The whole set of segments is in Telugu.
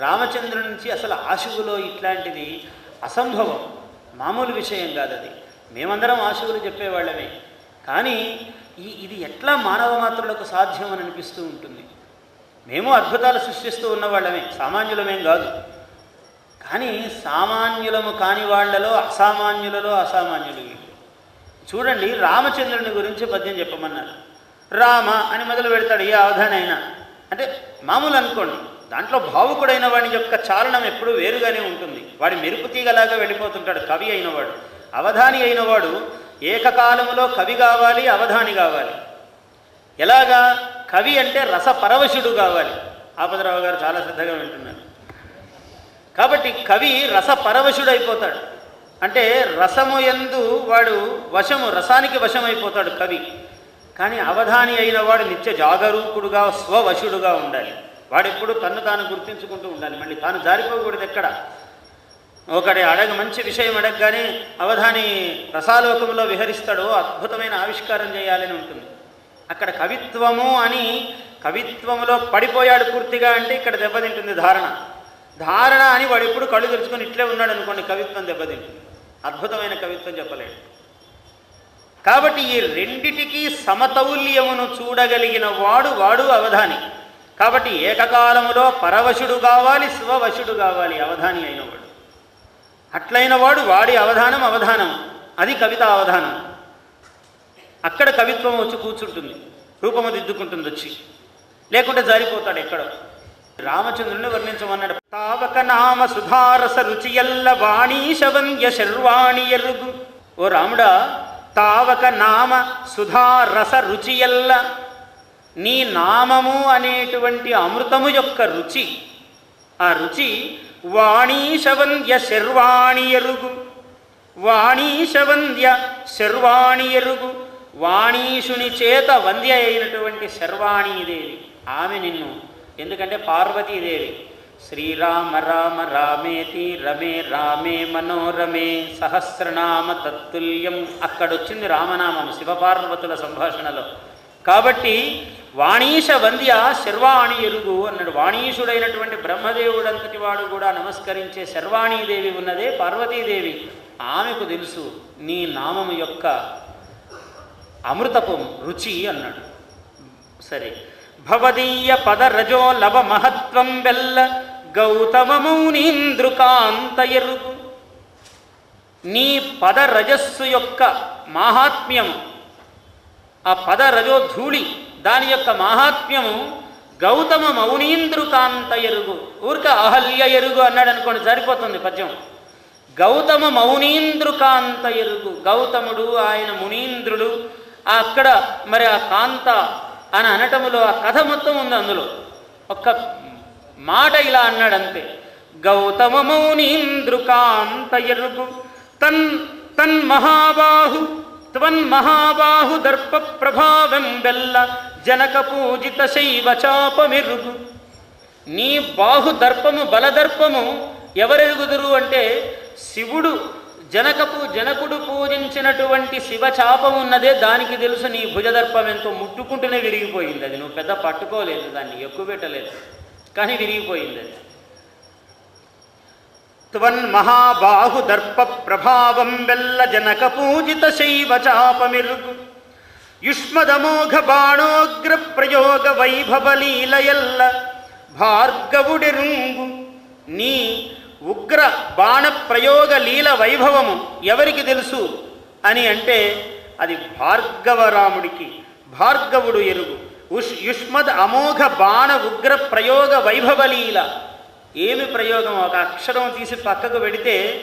రామచంద్రుడి నుంచి అసలు ఆశువులో ఇట్లాంటిది అసంభవం. మామూలు విషయం కాదు అది. మేమందరం ఆశువులు చెప్పేవాళ్ళమే. కానీ ఈ ఇది ఎట్లా మానవ మాత్రులకు సాధ్యం అని అనిపిస్తూ ఉంటుంది. మేము అద్భుతాలు సృష్టిస్తూ ఉన్నవాళ్ళమే. సామాన్యులమేం కాదు. కానీ సామాన్యులము కాని వాళ్ళలో అసామాన్యులలో అసామాన్యులు చూడండి రామచంద్రుని గురించి పద్యం చెప్పమన్నారు. రామ అని మొదలు పెడతాడు ఏ అవధానైనా అంటే మామూలు అనుకోండి. దాంట్లో భావుకుడైన వాడి యొక్క చాలనం ఎప్పుడూ వేరుగానే ఉంటుంది. వాడి మెరుపు తీగలాగా వెళ్ళిపోతుంటాడు కవి అయినవాడు. అవధాని అయినవాడు ఏకకాలంలో కవి కావాలి అవధాని కావాలి. ఎలాగా? కవి అంటే రసపరవశుడు కావాలి. ఆపదరావు గారు చాలా శ్రద్ధగా వింటున్నారు. కాబట్టి కవి రసపరవశుడు అయిపోతాడు అంటే రసము ఎందు వాడు వశము రసానికి వశమైపోతాడు కవి. కానీ అవధాని అయిన వాడు నిత్య జాగరూకుడుగా స్వవశుడుగా ఉండాలి. వాడెప్పుడు తన్ను తాను గుర్తించుకుంటూ ఉండాలి. మళ్ళీ తాను జారిపోకూడదు ఎక్కడ? ఒకటి అడగ మంచి విషయం అడగగానే అవధాని రసాలోకంలో విహరిస్తాడో అద్భుతమైన ఆవిష్కారం చేయాలని ఉంటుంది. అక్కడ కవిత్వము అని కవిత్వములో పడిపోయాడు పూర్తిగా అంటే ఇక్కడ దెబ్బతింటుంది ధారణ. ధారణ అని వాడు ఎప్పుడు కళ్ళు తెరుచుకొని ఇట్లే ఉన్నాడు అనుకోండి కవిత్వం దెబ్బతింటుంది. అద్భుతమైన కవిత్వం చెప్పలేడు. కాబట్టి ఈ రెండిటికీ సమతౌల్యమును చూడగలిగిన వాడు వాడు అవధాని. కాబట్టి ఏకకాలములో పరవశుడు కావాలి స్వవశుడు కావాలి అవధాని అయినవాడు. అట్లైన వాడు వాడి అవధానం అవధానం అది కవిత అవధానం. అక్కడ కవిత్వం వచ్చి కూర్చుంటుంది రూపము దిద్దుకుంటుంది వచ్చి. లేకుంటే జారిపోతాడు ఎక్కడో. రామచంద్రుని వర్ణించమన్నాడు తావక నామ సుధారస రుచియల్ల వాణీశవంద్య శర్వాణి ఎరుగు. ఓ రాముడా తావక నామ సుధారస రుచియల్ల నీ నామము అనేటువంటి అమృతము యొక్క రుచి. ఆ రుచి వాణీశవంద్య శర్వాణి ఎరుగు. వాణీశవంద్య శర్వాణి ఎరుగు. వాణీషుని చేత వంద్య అయినటువంటి శర్వాణీదేవి. ఆమె నిన్ను. ఎందుకంటే పార్వతీదేవి. శ్రీరామ రామ రామేతి రమే రామే మనోరమే సహస్రనామ తత్తుల్యం. అక్కడొచ్చింది రామనామం శివపార్వతుల సంభాషణలో. కాబట్టి వాణీశ వంద్య శర్వాణి ఎలుగు అన్నాడు. వాణీషుడైనటువంటి బ్రహ్మదేవుడంతటి వాడు కూడా నమస్కరించే శర్వాణీదేవి ఉన్నదే పార్వతీదేవి. ఆమెకు తెలుసు నీ నామము యొక్క అమృతపు రుచి అన్నాడు. సరే. భవదీయ పదరజో లవ మహత్వం వెల్ల గౌతమమౌనీంద్రుకాంత ఎరుగు. నీ పదరజస్సు యొక్క మాహాత్మ్యము ఆ పదరజో ధూళి దాని యొక్క మాహాత్మ్యము గౌతమ మౌనీంద్రుకాంత ఎరుగు ఊరిక అహల్య ఎరుగు అన్నాడు అనుకోండి సరిపోతుంది పద్యం. గౌతమ మౌనీంద్రుకాంత ఎరుగు గౌతముడు ఆయన మునీంద్రుడు అక్కడ మరి ఆ కాంత అని అనటములో ఆ కథ మొత్తం ఉంది అందులో. ఒక్క మాట ఇలా అన్నాడు అంతే గౌతమ మౌనీంద్రుకాంత ఎరుగు తన్ తన్ మహాబాహు త్వన్ మహాబాహు దర్ప ప్రభావం బెల్ల జనక పూజిత శైవ చాపమెరుగు. నీ బాహు దర్పము బలదర్పము ఎవరెరుగుదురు అంటే శివుడు. జనకపు జనకుడు పూజించినటువంటి శివ చాపం ఉన్నదే దానికి తెలుసు నీ భుజదర్పం ఎంతో ముట్టుకుంటూనే విరిగిపోయింది అది. నువ్వు పెద్ద పట్టుకోలేదు దాన్ని ఎక్కువ పెట్టలేదు. కానీ విరిగిపోయింది అది. త్వన్ మహాబాహు దర్ప ప్రభావం వెల్ల జనక పూజిత శైవ చాపమిరుగు. యుష్మదమోఘ బాణోగ్ర ప్రయోగ వైభవలీలయల్ల భార్గవుడిరుంగు నీ ఉగ్ర బాణ ప్రయోగ లీల వైభవము ఎవరికి తెలుసు? అని అంటే అది భార్గవరాముడికి. భార్గవుడు ఎరుగు. ఉష్ యుష్మద్ అమోఘ బాణ ఉగ్ర ప్రయోగ వైభవలీల ఏమి ప్రయోగం? ఒక అక్షరం తీసి పక్కకు పెడితే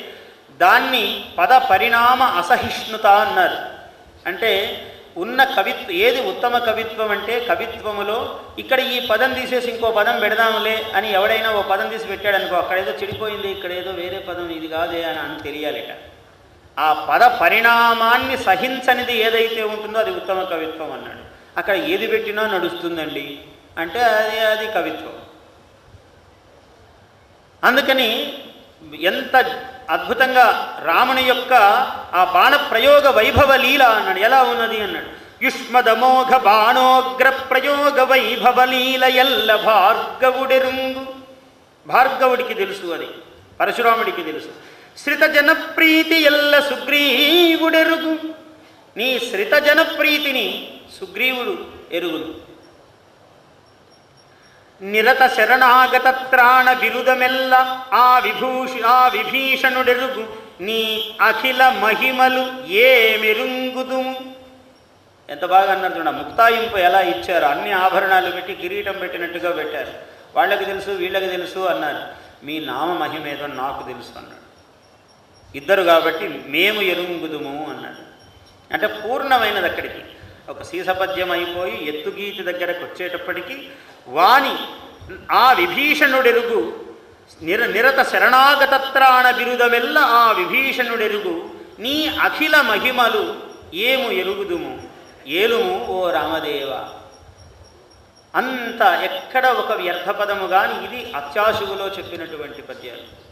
దాన్ని పద పరిణామ అసహిష్ణుత అన్నారు. అంటే ఉన్న కవిత్వ ఏది ఉత్తమ కవిత్వం అంటే కవిత్వములో ఇక్కడ ఈ పదం తీసేసి ఇంకో పదం పెడదాంలే అని ఎవడైనా ఓ పదం తీసి పెట్టాడు అనుకో అక్కడ ఏదో చెడిపోయింది ఇక్కడ ఏదో వేరే పదం ఇది కాదే అని అని తెలియాలిట. ఆ పద పరిణామాన్ని సహించనిది ఏదైతే ఉంటుందో అది ఉత్తమ కవిత్వం అన్నాడు. అక్కడ ఏది పెట్టినా నడుస్తుందండి. అంటే అది అది కవిత్వం. అందుకని ఎంత అద్భుతంగా రాముని యొక్క ఆ బాణ ప్రయోగ వైభవ లీల అన్నాడు. ఎలా ఉన్నది అన్నాడు. యుష్మదమోఘ బాణోగ్ర ప్రయోగ వైభవ లీల ఎల్ల భార్గవుడెరుంగు. భార్గవుడికి తెలుసు అది. పరశురాముడికి తెలుసు. శ్రిత జనప్రీతి ఎల్ల సుగ్రీవుడెరుగు. నీ శ్రిత జనప్రీతిని సుగ్రీవుడు ఎరుగును. నిరత శరణాగత త్రాణ బిరుదమెల్ల ఆ విభూషి ఆ విభీషణుడెరుగు. నీ అఖిల మహిమలు ఏ మెరుంగుదుము ఎంత బాగా అన్నారు చూడ ముక్తాయింపు ఎలా ఇచ్చారు? అన్ని ఆభరణాలు పెట్టి కిరీటం పెట్టినట్టుగా పెట్టారు. వాళ్ళకి తెలుసు వీళ్ళకి తెలుసు అన్నారు. మీ నామ మహిమేదో నాకు తెలుసు అన్నాడు. ఇద్దరు కాబట్టి మేము ఎరుంగుదుము అన్నాడు. అంటే పూర్ణమైనది అక్కడికి. ఒక సీసపద్యం అయిపోయి ఎత్తుగీతి దగ్గరకు వచ్చేటప్పటికీ వాని ఆ విభీషణుడెరుగు నిర నిరత శరణాగతత్రాణ బిరుదమెల్ల ఆ విభీషణుడెరుగు నీ అఖిల మహిమలు ఏము ఎరుగుదుము? ఏలుము ఓ రామదేవ? అంత ఎక్కడ ఒక వ్యర్థపదము కానీ ఇది అత్యాశువులో చెప్పినటువంటి పద్యాలు.